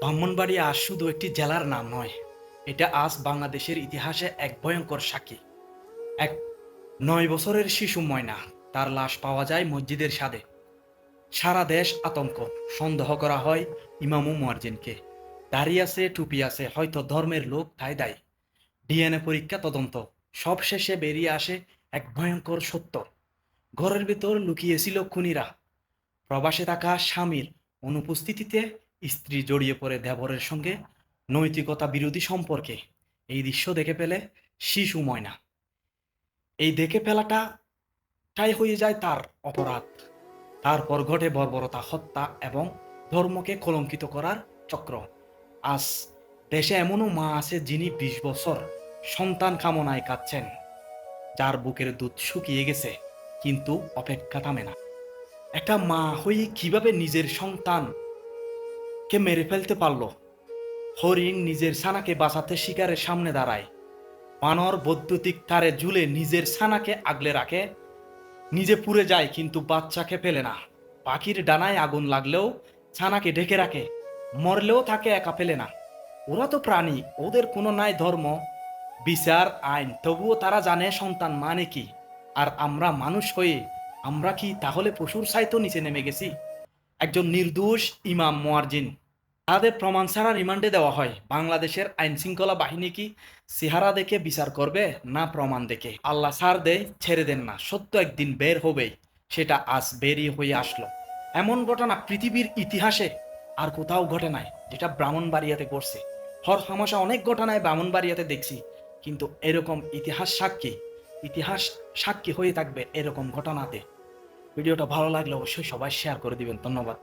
ব্রাহ্মণবাড়ি আজ শুধু একটি জেলার নাম নয়, এটা আজ বাংলাদেশের ইতিহাসে এক ভয়ঙ্কর সাক্ষী। এক নয় বছরের শিশু ময়না, তার লাশ পাওয়া যায় মসজিদের সাদে। সারা দেশ আতঙ্ক, সন্দেহ করা হয় ইমামু মুয়ারজিনকে দাঁড়িয়ে আছে, টুপি আছে, হয়তো ধর্মের লোক তাই দায়। ডিএনএ পরীক্ষা তদন্ত, সব শেষে বেরিয়ে আসে এক ভয়ঙ্কর সত্য। ঘরের ভেতর লুকিয়েছিল খুনিরা। প্রবাসে থাকা স্বামীর অনুপস্থিতিতে স্ত্রী জড়িয়ে পড়ে দেবরের সঙ্গে নৈতিকতা বিরোধী সম্পর্কে। এই দৃশ্য দেখে পেলে শিশু ময়না। এই দেখে ফেলাটা টাই হয়ে যায় তার অপরাধ। তারপর ঘটে বর্বরতা, হত্যা এবং ধর্মকে কলঙ্কিত করার চক্র। আজ দেশে এমনও মা আছে যিনি বিশ বছর সন্তান কামনায় কাঁদছেন। যার বুকের দুধ শুকিয়ে গেছে, কিন্তু অপেক্ষা থামে না। একটা মা হয়ে কীভাবে নিজের সন্তানকে মেরে ফেলতে পারল? হরিণ নিজের ছানাকে বাঁচাতে শিকারের সামনে দাঁড়ায়। বানর বৈদ্যুতিক তারে ঝুলে নিজের ছানাকে আগলে রাখে। নিজে পুড়ে যায় কিন্তু বাচ্চাকে ফেলে না। পাখির ডানায় আগুন লাগলেও ছানাকে ঢেকে রাখে। মরলেও তাকে একা ফেলে না। ওরা তো প্রাণী, ওদের কোনো নাই ধর্ম। বিচার, আইন, তবুও তারা জানে সন্তান মানে কি। আর আমরা মানুষ হয়ে আমরা কি তাহলে পশুর সাইতো নিচে নেমে গেছি? একজন নির্দোষ ইমাম মোয়ারজিন তাদের প্রমাণ ছাড়া রিমান্ডে দেওয়া হয়, বাংলাদেশের আইন শৃঙ্খলা বাহিনী কি সিহারা দেখে বিচার করবে না প্রমাণ দেখে? আল্লাহ ছাড় দেয়, ছেড়ে দেন না, সত্য একদিন বের হবেই, সেটা আজ বেরিয়ে হয়ে আসলো। এমন ঘটনা পৃথিবীর ইতিহাসে আর কোথাও ঘটে নাই, যেটা ব্রাহ্মণবাড়িয়াতে ঘটছে। হর হামাশা অনেক ঘটনায় ব্রাহ্মণবাড়িয়াতে দেখছি, কিন্তু এরকম ইতিহাস সাক্ষী ইতিহাস সাক্ষী হয়ে থাকবে এরকম ঘটনাতে। ভিডিওটা ভালো লাগলে অবশ্যই সবাই শেয়ার করে দিবেন। ধন্যবাদ।